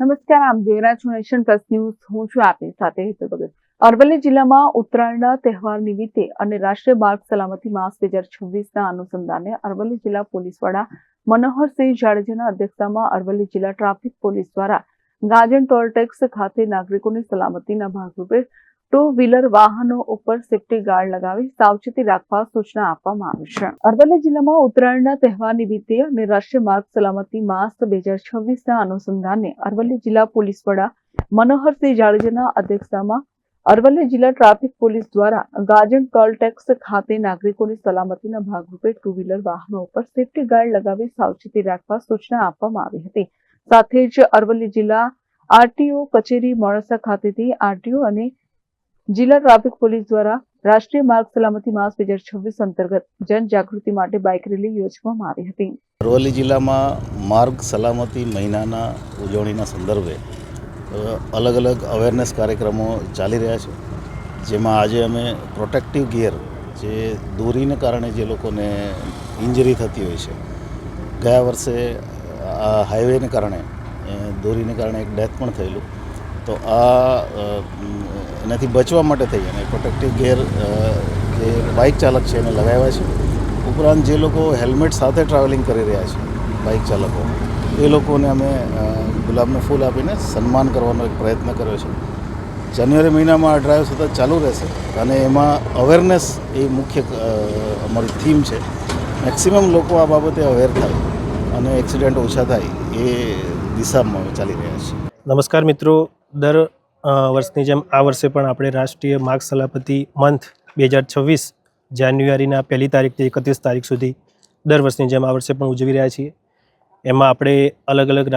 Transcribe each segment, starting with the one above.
નમસ્કાર આપ જોઈ રહ્યા છો નેશન પ્લસ ન્યૂઝ. હું છું આપની સાથે હેતુ ભગત. અરવલ્લી જિલ્લામાં ઉત્તરાયણના તહેવાર નિમિત્તે અને રાષ્ટ્રીય માર્ગ સલામતી માસ બે હજાર છવ્વીસના અનુસંધાને અરવલ્લી જિલ્લા પોલીસ વડા મનોહરસિંહ જાડેજાના અધ્યક્ષતામાં અરવલ્લી જિલ્લા ટ્રાફિક પોલીસ દ્વારા ગાજન ટોલ ટેક્સ ખાતે નાગરિકોની સલામતીના ભાગરૂપે ટુ વ્હીલર વાહનો ઉપર સેફટી ગાર્ડ લગાવી સાવચેતી રાખવા સૂચના આપવામાં આવી છે. અરવલ્લી જિલ્લામાં ઉત્તરાયણના તહેવાર નિમિત્તે અને રાષ્ટ્રીય માર્ગ સલામતી માસ બે હજાર છવ્વીસના અનુસંધાને અરવલ્લી જિલ્લા પોલીસ વડા મનોહરસિંહ જાડેજાના અધ્યક્ષતામાં અરવલ્લી જિલ્લા ટ્રાફિક પોલીસ દ્વારા ગાજણ ટોલ ખાતે નાગરિકોની સલામતીના ભાગરૂપે ટુ વ્હીલર વાહનો ઉપર સેફટી ગાર્ડ લગાવી સાવચેતી રાખવા સૂચના આપવામાં આવી હતી. સાથે જ અરવલ્લી જિલ્લા આરટીઓ કચેરી મોડાસા ખાતેથી આરટીઓ અને જિલ્લા ટ્રાફિક પોલીસ દ્વારા રાષ્ટ્રીય માર્ગ સલામતી માસ બે હજાર છવ્વીસ અંતર્ગત જનજાગૃતિ માટે બાઇક રેલી યોજવામાં આવી હતી. અરવલ્લી જિલ્લામાં માર્ગ સલામતી મહિનાના ઉજવણીના સંદર્ભે અલગ અલગ અવેરનેસ કાર્યક્રમો ચાલી રહ્યા છે. જેમાં આજે અમે પ્રોટેક્ટિવ ગિયર જે દોરીને કારણે જે લોકોને ઇન્જરી થતી હોય છે, ગયા વર્ષે આ હાઈવેને કારણે દોરીને કારણે એક ડેથ પણ થયેલું. તો આ એનાથી બચવા માટે થઈ અને પ્રોટેક્ટિવ ગેર જે બાઇક ચાલક છે એને લગાવ્યા છે. ઉપરાંત જે લોકો હેલ્મેટ સાથે ટ્રાવેલિંગ કરી રહ્યા છે બાઇક ચાલકો, એ લોકોને અમે ગુલાબનું ફૂલ આપીને સન્માન કરવાનો એક પ્રયત્ન કર્યો છે. જાન્યુઆરી મહિનામાં આ ડ્રાઈવ સતત ચાલુ રહેશે અને એમાં અવેરનેસ એ મુખ્ય અમારી થીમ છે. મેક્સિમમ લોકો આ બાબતે અવેર થાય અને એક્સિડન્ટ ઓછા થાય એ દિશામાં ચાલી રહ્યા છીએ. નમસ્કાર મિત્રો, દર વર્ષની જેમ આ વર્ષે પણ આપણે રાષ્ટ્રીય માર્ગ સલાપતિ મંથ બે હજાર છવ્વીસ જાન્યુઆરીના પહેલી તારીખથી એકત્રીસ તારીખ સુધી દર વર્ષની જેમ આ વર્ષે પણ ઉજવી રહ્યા છીએ. એમાં આપણે અલગ અલગ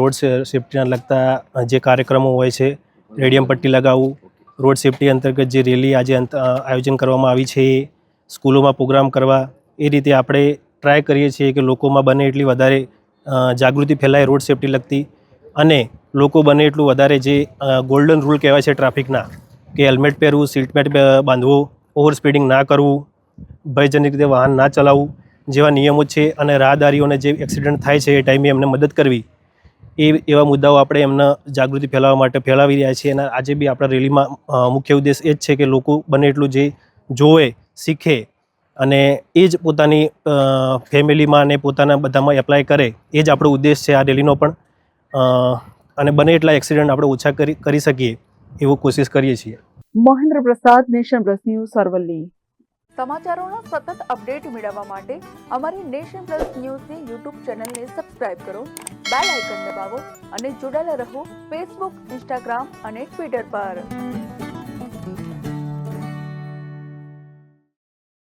રોડ સેફટીના લગતા જે કાર્યક્રમો હોય છે, રેડિયમ પટ્ટી લગાવવું, રોડ સેફટી અંતર્ગત જે રેલી આજે આયોજન કરવામાં આવી છે એ સ્કૂલોમાં પ્રોગ્રામ કરવા, એ રીતે આપણે ટ્રાય કરીએ છીએ કે લોકોમાં બને એટલી વધારે જાગૃતિ ફેલાય રોડ સેફટી લગતી અને લોકો બને એટલું વધારે જે ગોલ્ડન રૂલ કહેવાય છે ટ્રાફિકના કે હેલ્મેટ પહેરવું સીટ બેલ્ટ બાંધવું ઓવર સ્પીડિંગ ના કરવું, ભયજનક રીતે વાહન ના ચલાવવું, જેવા નિયમો છે અને રાહદારીઓને જે એક્સિડન્ટ થાય છે એ ટાઈમે એમને મદદ કરવી, એ, એવા મુદ્દાઓ આપણે એમને જાગૃતિ ફેલાવવા માટે ફેલાવી રહ્યા છીએ. અને આજે બી આપણા રેલીમાં મુખ્ય ઉદ્દેશ એ જ છે કે લોકો બને એટલું જે જોવે, શીખે અને એ જ પોતાની ફેમિલીમાં અને પોતાના બધામાં એપ્લાય કરે, એ જ આપણો ઉદ્દેશ છે આ રેલીનો પણ. અને બને એટલા એક્સિડન્ટ આપણે ઓછા કરી કરી શકીએ એવો કોશિશ કરીએ છીએ. Mahendra Prasad nation plus news Aravalli સમાચારોનો સતત અપડેટ મેળવવા માટે અમારી નેશન પ્લસ ન્યૂઝની યુટ્યુબ ચેનલને સબસ્ક્રાઇબ કરો બેલ આઇકન દબાવો અને જોડાયેલા રહો ફેસબુક ઇન્સ્ટાગ્રામ અને ટ્વિટર પર.